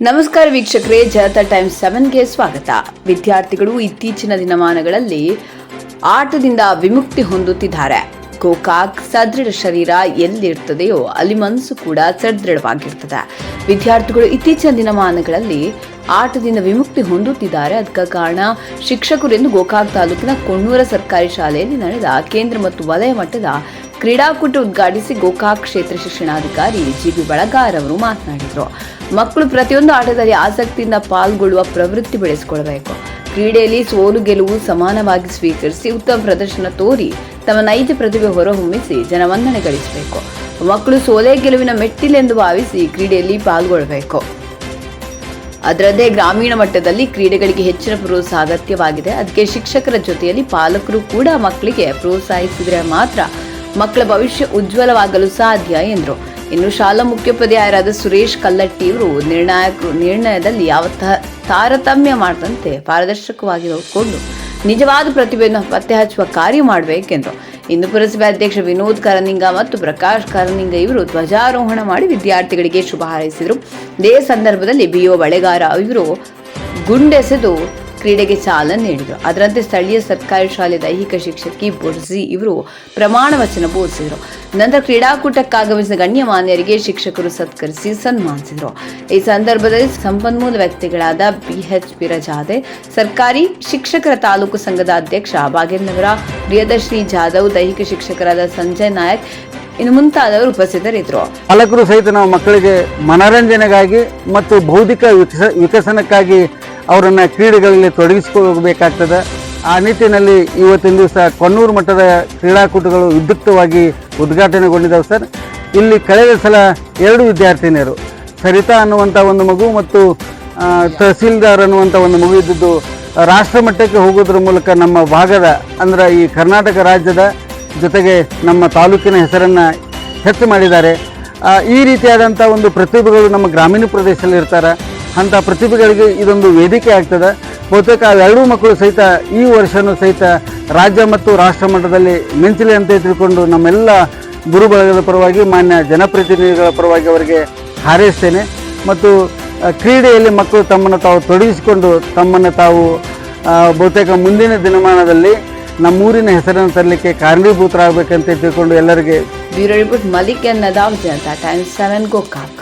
ನಮಸ್ಕಾರ ವೀಕ್ಷಕರೇ ಜನತಾ ಟೈಮ್ಸ್ ಸೆವೆನ್ಗೆ ಸ್ವಾಗತ. ವಿದ್ಯಾರ್ಥಿಗಳು ಇತ್ತೀಚಿನ ದಿನಮಾನಗಳಲ್ಲಿ ಆಟದಿಂದ ವಿಮುಕ್ತಿ ಹೊಂದುತ್ತಿದ್ದಾರೆ. ಗೋಕಾಕ್ ಸದೃಢ ಶರೀರ ಎಲ್ಲಿರ್ತದೆಯೋ ಅಲ್ಲಿ ಮನಸ್ಸು ಕೂಡ ಸದೃಢವಾಗಿರ್ತದೆ. ವಿದ್ಯಾರ್ಥಿಗಳು ಇತ್ತೀಚಿನ ದಿನಮಾನಗಳಲ್ಲಿ ಆಟದಿಂದ ವಿಮುಕ್ತಿ ಹೊಂದುತ್ತಿದ್ದಾರೆ. ಅದಕ್ಕೆ ಕಾರಣ ಶಿಕ್ಷಕರೆಂದು ಗೋಕಾಕ್ ತಾಲೂಕಿನ ಕೊಣ್ಣೂರ ಸರ್ಕಾರಿ ಶಾಲೆಯಲ್ಲಿ ನಡೆದ ಕೇಂದ್ರ ಮತ್ತು ವಲಯ ಮಟ್ಟದ ಕ್ರೀಡಾಕೂಟ ಉದ್ಘಾಟಿಸಿ ಗೋಕಾಕ್ ಕ್ಷೇತ್ರ ಶಿಕ್ಷಣಾಧಿಕಾರಿ ಜಿ ಬಿ ಬಳಗಾರ್ ಅವರು ಮಾತನಾಡಿದರು. ಮಕ್ಕಳು ಪ್ರತಿಯೊಂದು ಆಟದಲ್ಲಿ ಆಸಕ್ತಿಯಿಂದ ಪಾಲ್ಗೊಳ್ಳುವ ಪ್ರವೃತ್ತಿ ಬೆಳೆಸಿಕೊಳ್ಬೇಕು ಕ್ರೀಡೆಯಲ್ಲಿ ಸೋಲು ಗೆಲುವು ಸಮಾನವಾಗಿ ಸ್ವೀಕರಿಸಿ ಉತ್ತಮ ಪ್ರದರ್ಶನ ತೋರಿ ತಮ್ಮ ನೈಜ ಪ್ರತಿಭೆ ಹೊರಹೊಮ್ಮಿಸಿ ಜನವಂದನೆ ಗಳಿಸಬೇಕು. ಮಕ್ಕಳು ಸೋಲೆ ಗೆಲುವಿನ ಮೆಟ್ಟಿಲೆಂದು ಭಾವಿಸಿ ಕ್ರೀಡೆಯಲ್ಲಿ ಪಾಲ್ಗೊಳ್ಳಬೇಕು. ಅದರದ್ದೇ ಗ್ರಾಮೀಣ ಮಟ್ಟದಲ್ಲಿ ಕ್ರೀಡೆಗಳಿಗೆ ಹೆಚ್ಚಿನ ಪ್ರೋತ್ಸಾಹ ಅಗತ್ಯವಾಗಿದೆ. ಅದಕ್ಕೆ ಶಿಕ್ಷಕರ ಜೊತೆಯಲ್ಲಿ ಪಾಲಕರು ಕೂಡ ಮಕ್ಕಳಿಗೆ ಪ್ರೋತ್ಸಾಹಿಸಿದರೆ ಮಾತ್ರ ಮಕ್ಕಳ ಭವಿಷ್ಯ ಉಜ್ವಲವಾಗಲು ಸಾಧ್ಯ, ಎಂದರು. ಇನ್ನು ಶಾಲಾ ಮುಖ್ಯೋಪಾಧ್ಯಾಯರಾದ ಸುರೇಶ್ ಕಲ್ಲಟ್ಟಿ ಇವರು ನಿರ್ಣಾಯಕರು, ನಿರ್ಣಯದಲ್ಲಿ ಯಾವ ತಾರತಮ್ಯ ಮಾಡದಂತೆ ಪಾರದರ್ಶಕವಾಗಿ ನೋಡಿಕೊಂಡು ನಿಜವಾದ ಪ್ರತಿಭೆಯನ್ನು ಪತ್ತೆ ಹಚ್ಚುವ ಕಾರ್ಯ ಮಾಡಬೇಕೆಂದರು. ಇನ್ನು ಪುರಸಭೆ ಅಧ್ಯಕ್ಷ ವಿನೋದ್ ಕರನಿಂಗ ಮತ್ತು ಪ್ರಕಾಶ್ ಕರನಿಂಗ ಇವರು ಧ್ವಜಾರೋಹಣ ಮಾಡಿ ವಿದ್ಯಾರ್ಥಿಗಳಿಗೆ ಶುಭ ಹಾರೈಸಿದರು. ಇದೇ ಸಂದರ್ಭದಲ್ಲಿ ಬಿಒ ಬಳೆಗಾರ ಇವರು ಗುಂಡೆಸೆದು ಕ್ರೀಡೆಗೆ ಚಾಲನೆ ನೀಡಿದರು. ಅದರಂತೆ ಸ್ಥಳೀಯ ಸರ್ಕಾರಿ ಶಾಲೆ ದೈಹಿಕ ಶಿಕ್ಷಕಿ ಬುರ್ಜಿ ಇವರು ಪ್ರಮಾಣ ವಚನ ಬೋಧಿಸಿದರು ನಂತರ ಕ್ರೀಡಾಕೂಟಕ್ಕಾಗಮಿಸಿದ ಗಣ್ಯಮಾನ್ಯರಿಗೆ ಶಿಕ್ಷಕರು ಸತ್ಕರಿಸಿ ಸನ್ಮಾನಿಸಿದರು. ಈ ಸಂದರ್ಭದಲ್ಲಿ ಸಂಪನ್ಮೂಲ ವ್ಯಕ್ತಿಗಳಾದ ಬಿಎಚ್ ಬಿರಜಾದೆ, ಸರ್ಕಾರಿ ಶಿಕ್ಷಕರ ತಾಲೂಕು ಸಂಘದ ಅಧ್ಯಕ್ಷ ಬಾಗೇಂದ್ರ ಪ್ರಿಯದರ್ಶಿನಿ ಜಾಧವ್, ದೈಹಿಕ ಶಿಕ್ಷಕರಾದ ಸಂಜಯ್ ನಾಯಕ್ ಇನ್ನು ಮುಂತಾದವರು ಉಪಸ್ಥಿತರಿದ್ದರು. ಪಾಲಕರು ಸಹಿತ ನಾವು ಮಕ್ಕಳಿಗೆ ಮನರಂಜನೆಗಾಗಿ ಮತ್ತು ಬೌದ್ಧಿಕ ವಿಕಸ ವಿಕಸನಕ್ಕಾಗಿ ಅವರನ್ನು ಕ್ರೀಡೆಗಳಲ್ಲಿ ತೊಡಗಿಸಿಕೊಳ್ಳಬೇಕಾಗ್ತದೆ. ಆ ನಿಟ್ಟಿನಲ್ಲಿ ಇವತ್ತಿನ ದಿವಸ ಕೊನ್ನೂರು ಮಟ್ಟದ ಕ್ರೀಡಾಕೂಟಗಳು ವಿದ್ಯುಕ್ತವಾಗಿ ಉದ್ಘಾಟನೆಗೊಂಡಿದ್ದಾವೆ ಸರ್. ಇಲ್ಲಿ ಕಳೆದ ಸಲ ಎರಡು ವಿದ್ಯಾರ್ಥಿನಿಯರು, ಸರಿತಾ ಅನ್ನುವಂಥ ಒಂದು ಮಗು ಮತ್ತು ತಹಸೀಲ್ದಾರ್ ಅನ್ನುವಂಥ ಒಂದು ಮಗು ಇದ್ದಿದ್ದು, ರಾಷ್ಟ್ರ ಮಟ್ಟಕ್ಕೆ ಹೋಗೋದ್ರ ಮೂಲಕ ನಮ್ಮ ಭಾಗದ, ಅಂದ್ರೆ ಈ ಕರ್ನಾಟಕ ರಾಜ್ಯದ ಜೊತೆಗೆ ನಮ್ಮ ತಾಲೂಕಿನ ಹೆಸರನ್ನು ಹೆಚ್ಚು ಮಾಡಿದ್ದಾರೆ. ಈ ರೀತಿಯಾದಂಥ ಒಂದು ಪ್ರತಿಭೆಗಳು ನಮ್ಮ ಗ್ರಾಮೀಣ ಪ್ರದೇಶದಲ್ಲಿ ಇರ್ತಾರೆ ಅಂಥ ಪ್ರತಿಭೆಗಳಿಗೆ ಇದೊಂದು ವೇದಿಕೆ ಆಗ್ತದೆ. ಬಹುತೇಕ ಎರಡೂ ಮಕ್ಕಳು ಸಹಿತ ಈ ವರ್ಷವೂ ಸಹಿತ ರಾಜ್ಯ ಮತ್ತು ರಾಷ್ಟ್ರ ಮಟ್ಟದಲ್ಲಿ ಮಿಂಚಲಿ ಅಂತ ತಿಳ್ಕೊಂಡು ನಮ್ಮೆಲ್ಲ ಗುರು ಬಳಗದ ಪರವಾಗಿ, ಮಾನ್ಯ ಜನಪ್ರತಿನಿಧಿಗಳ ಪರವಾಗಿ ಅವರಿಗೆ ಹಾರೈಸ್ತೇನೆ. ಮತ್ತು ಕ್ರೀಡೆಯಲ್ಲಿ ಮಕ್ಕಳು ತಮ್ಮನ್ನು ತಾವು ತೊಡಗಿಸಿಕೊಂಡು ತಮ್ಮನ್ನು ತಾವು ಬಹುತೇಕ ಮುಂದಿನ ದಿನಮಾನದಲ್ಲಿ ನಮ್ಮೂರಿನ ಹೆಸರನ್ನು ತರಲಿಕ್ಕೆ ಕಾರಣೀಭೂತರಾಗಬೇಕಂತ ತಿಳ್ಕೊಂಡು ಎಲ್ಲರಿಗೆ ಬ್ಯೂರೋ ರಿಪೋರ್ಟ್ ಮಲಿಕ್ ಎನ್ ನದಾವ್ ಜನತಾ ಟೈಮ್ಸ್ ಸೆವೆನ್ ಗೋಕಾಕ್